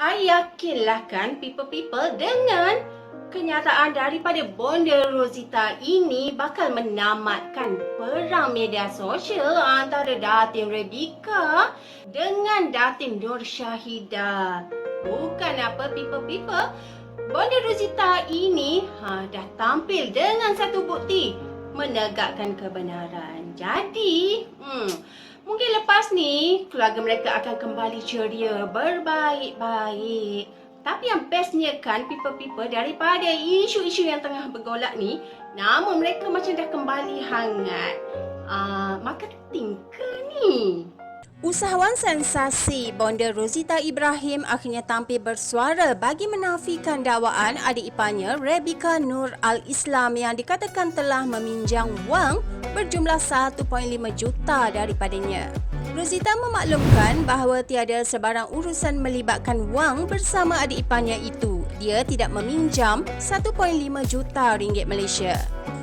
I yakinlah kan people-people dengan kenyataan daripada Bonda Rosita ini bakal menamatkan perang media sosial antara Datin Rebecca dengan Datin Nur Syahida. Bukan apa people-people, Bonda Rosita ini ha, dah tampil dengan satu bukti menegakkan kebenaran. Jadi, hmm, mungkin lepas ni keluarga mereka akan kembali ceria, berbaik-baik. Tapi yang bestnya kan people-people daripada isu-isu yang tengah bergolak ni, namun mereka macam dah kembali hangat. Uh, marketing ke ni? Usahawan sensasi Bonda Rosita Ibrahim akhirnya tampil bersuara bagi menafikan dakwaan adik iparnya Rebecca Nur Al-Islam yang dikatakan telah meminjam wang berjumlah 1.5 juta daripadanya. Rosita memaklumkan bahawa tiada sebarang urusan melibatkan wang bersama adik iparnya itu. Dia tidak meminjam 1.5 juta ringgit Malaysia.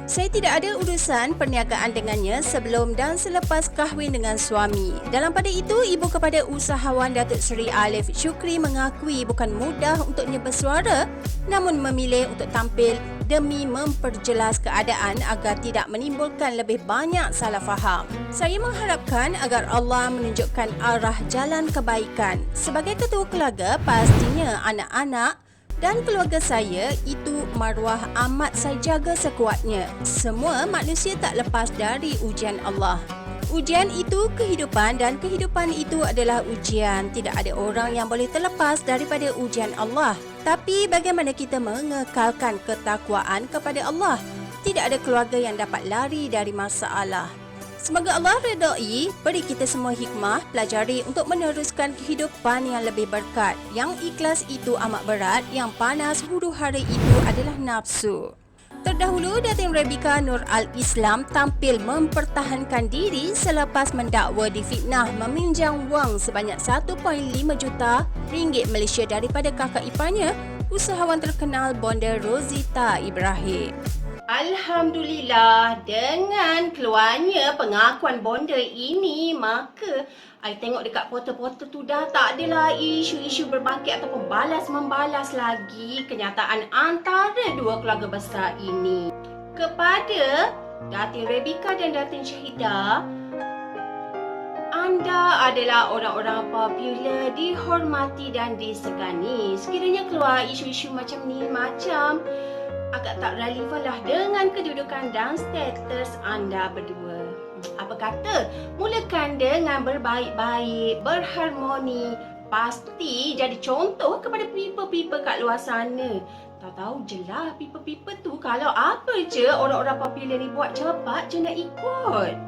Saya tidak ada urusan perniagaan dengannya sebelum dan selepas kahwin dengan suami. Dalam pada itu, ibu kepada usahawan Datuk Seri Alif Syukri mengakui bukan mudah untuknya bersuara namun memilih untuk tampil demi memperjelas keadaan agar tidak menimbulkan lebih banyak salah faham. Saya mengharapkan agar Allah menunjukkan arah jalan kebaikan. Sebagai ketua keluarga, pastinya anak-anak dan keluarga saya itu maruah amat saya jaga sekuatnya. Semua manusia tak lepas dari ujian Allah. Ujian itu kehidupan dan kehidupan itu adalah ujian. Tidak ada orang yang boleh terlepas daripada ujian Allah. Tapi bagaimana kita mengekalkan ketakwaan kepada Allah? Tidak ada keluarga yang dapat lari dari masalah. Semoga Allah redai beri kita semua hikmah pelajari untuk meneruskan kehidupan yang lebih berkat. Yang ikhlas itu amat berat, yang panas huru hara itu adalah nafsu. Terdahulu, Datin Rebecca Nur Al-Islam tampil mempertahankan diri selepas mendakwa difitnah meminjam wang sebanyak 1.5 juta ringgit Malaysia daripada kakak iparnya, usahawan terkenal Bonda Rosita Ibrahim. Alhamdulillah dengan keluarnya pengakuan bonda ini maka I tengok dekat portal-portal tu dah tak adalah isu-isu berbangkit ataupun balas-membalas lagi kenyataan antara dua keluarga besar ini. Kepada Datin Rebecca dan Datin Syahida, anda adalah orang-orang popular, dihormati dan disegani. Sekiranya keluar isu-isu macam ni, macam agak tak relevan lah dengan kedudukan dan status anda berdua. Apa kata, mulakan dengan berbaik-baik, berharmoni, pasti jadi contoh kepada people-people kat luar sana. Tahu-tahu je lah people-people tu kalau apa je orang-orang popular ni buat cepat je nak ikut.